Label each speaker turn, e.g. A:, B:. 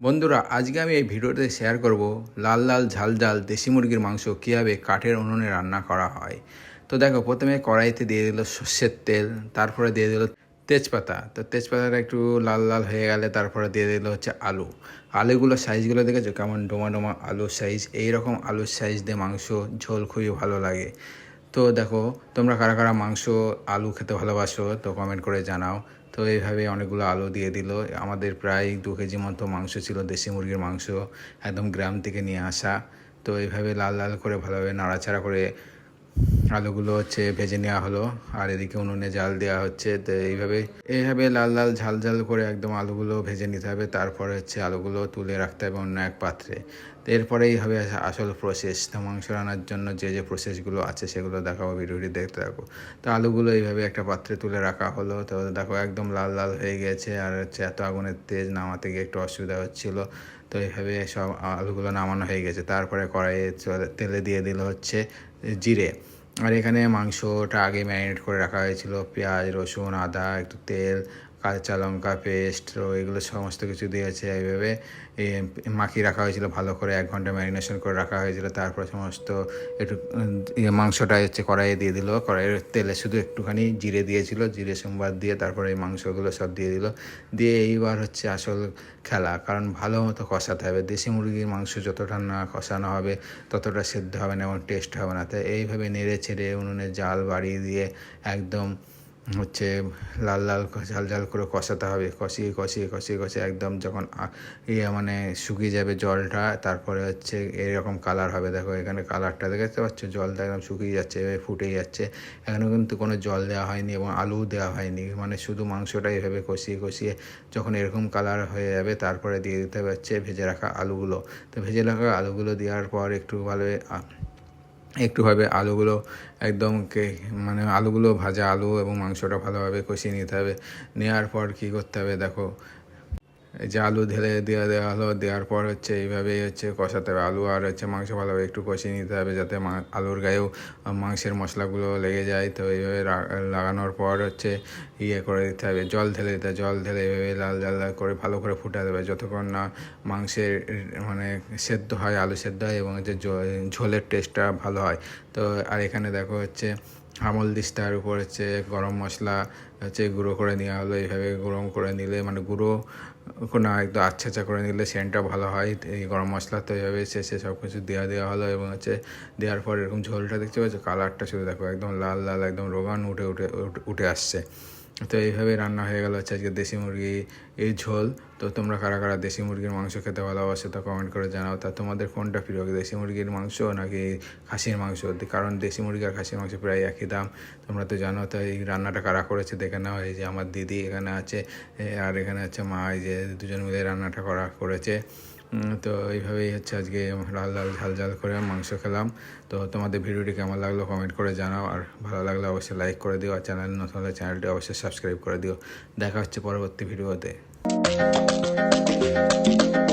A: বন্ধুরা, আজকে আমি এই ভিডিওতে শেয়ার করব লাল লাল ঝাল ঝাল দেশি মুরগির মাংস কীভাবে কাঠের উনুনে রান্না করা হয়। তো দেখো, প্রথমে কড়াইতে দিয়ে দিল সর্ষের তেল, তারপরে দিয়ে দিল তেজপাতা। তো তেজপাতাটা একটু লাল লাল হয়ে গেলে তারপরে দিয়ে দিল হচ্ছে আলু। আলুগুলো সাইজগুলো দেখেছ? কেমন ডোমা ডোমা আলুর সাইজ এই রকম আলুর সাইজ দিয়ে মাংস ঝোল খুবই ভালো লাগে। তো দেখো, তোমরা কারা কারা মাংস, আলু খেতে ভালোবাসো তো কমেন্ট করে জানাও। তো এইভাবে অনেকগুলো আলু দিয়ে দিল। আমাদের প্রায় দু কেজি মতো মাংস ছিল, দেশি মুরগির মাংস একদম গ্রাম থেকে নিয়ে আসা। তো এইভাবে লাল লাল করে ভালোভাবে নাড়াচাড়া করে আলুগুলো হচ্ছে ভেজে নেওয়া হলো, আর এদিকে উনুনে জাল দেওয়া হচ্ছে। তো এইভাবে এইভাবে লাল লাল ঝাল ঝাল করে একদম আলুগুলো ভেজে নিতে হবে। তারপরে হচ্ছে আলুগুলো তুলে রাখতে হবে অন্য এক পাত্রে। তো এরপরেই হবে আসল প্রসেস তো মাংস রান্নার জন্য যে যে প্রসেসগুলো আছে সেগুলো দেখাবো ভিডিওটি দেখতে থাকো। তো আলুগুলো এইভাবে একটা পাত্রে তুলে রাখা হলো। তো দেখো একদম লাল লাল হয়ে গেছে, আর হচ্ছে এত আগুনের তেজ নামাতে গিয়ে একটু অসুবিধা হচ্ছিল। তো এইভাবে সব আলুগুলো নামানো হয়ে গেছে। তারপরে কড়াইয়ে তেলে দিয়ে দিল হচ্ছে জিরে। আর এখানে মাংসটা আগে ম্যারিনেট করে রাখা হয়েছিল। পেঁয়াজ রসুন আদা একটু তেল কাঁচা লঙ্কা, পেস্ট এগুলো সমস্ত কিছু দিয়েছে এইভাবে। মাখিয়ে রাখা হয়েছিল, ভালো করে এক ঘণ্টা ম্যারিনেশন করে রাখা হয়েছিল। তারপর সমস্ত একটু ইয়ে মাংসটা হচ্ছে কড়াইয়ে দিয়ে দিল। কড়াইয়ের তেলে শুধু একটুখানি জিরে দিয়েছিল, জিরে সোমবার দিয়ে তারপরে এই মাংসগুলো সব দিয়ে দিল। দিয়ে এইবার হচ্ছে আসল খেলা, কারণ ভালো মতো কষাতে হবে। দেশি মুরগির মাংস যতটা না কষানো হবে, ততটা সেদ্ধ হবে না এবং টেস্ট হবে না। তাই এইভাবে নেড়ে ছেড়ে উনুনে জাল বাড়িয়ে দিয়ে একদম হচ্ছে লাল লাল ঝাল ঝাল করে কষাতে হবে। কষিয়ে কষিয়ে কষিয়ে কষিয়ে একদম যখন ইয়ে মানে শুকিয়ে যাবে জলটা, তারপরে হচ্ছে এরকম কালার হবে। দেখো এখানে কালারটা দেখতে পাচ্ছ? জলটা একদম শুকিয়ে যাচ্ছে, এভাবে ফুটে যাচ্ছে। এখানে কিন্তু কোনো জল দেওয়া হয়নি এবং আলুও দেওয়া হয়নি। মানে শুধু মাংসটা এভাবে কষিয়ে কষিয়ে যখন এরকম কালার হয়ে যাবে, তারপরে দিয়ে দিতে হচ্ছে ভেজে রাখা আলুগুলো। তো ভেজে রাখা আলুগুলো দেওয়ার পর একটু ভালো একটুভাবে আলুগুলো একদম মানে আলুগুলো ভাজা আলু এবং মাংসটা ভালোভাবে কষিয়ে নিতে হবে। নেওয়ার পর কী করতে হবে দেখো এই যে আলু ঢেলে দেওয়া দেওয়া হলো, দেওয়ার পর হচ্ছে এইভাবেই হচ্ছে কষাতে হবে। আলু আর হচ্ছে মাংস ভালোভাবে একটু কষিয়ে নিতে হবে যাতে আলুর গায়েও মাংসের মশলাগুলো লেগে যায়। তো এইভাবে লাগানোর পর হচ্ছে ইয়ে করে দিতে হবে, জল ঢেলে দিতে জল ঢেলে এইভাবে লাল লাল লাল করে ভালো করে ফুটাতে হবে। যতক্ষণ না মাংসের মানে সেদ্ধ হয়, আলু সেদ্ধ হয় এবং হচ্ছে ঝোলের টেস্টটা ভালো হয়। তো আর এখানে দেখো হচ্ছে আমল দিস্তার উপর হচ্ছে গরম মশলা হচ্ছে গুঁড়ো করে নেওয়া হলো। এইভাবে গরম করে নিলে মানে গুঁড়ো না একদম আচ্ছা করে নিলে সেন্টটা ভালো হয়। এই গরম মশলা তো এইভাবে শেষে সব কিছু দেওয়া দেওয়া হলো এবং হচ্ছে দেওয়ার পর এরকম ঝোলটা দেখতে পাচ্ছ, কালারটা শুধু দেখো একদম লাল লাল একদম রোগান উঠে উঠে- উঠে আসছে। তো এইভাবে রান্না হয়ে গেল হচ্ছে আজকে দেশি মুরগি এই ঝোল, তো তোমরা কারা কারা দেশি মুরগির মাংস খেতে ভালোবাসো তা কমেন্ট করে জানাও। তা তোমাদের কোনটা প্রিয় দেশি মুরগির মাংস নাকি খাসির মাংস? কারণ দেশি মুরগি আর খাসির মাংস প্রায় একই দাম, তোমরা তো জানো। তো এই রান্নাটা কারা করেছে দেখে নাও। এই যে আমার দিদি এখানে আছে আর এখানে আছে মা, এই যে দুজন মিলে রান্নাটা করা করেছে। তো এইভাবেই হচ্ছে আজকে লাল লাল ঝাল ঝাল করে মাংস খেলাম। তো তোমাদের ভিডিওটি কেমন লাগল কমেন্ট করে জানাও। আর ভালো লাগলে অবশ্যই লাইক করে দিও। আর চ্যানেল নতুন হলে চ্যানেলটি অবশ্যই সাবস্ক্রাইব করে দিও। দেখা হচ্ছে পরবর্তী ভিডিওতে। えっ?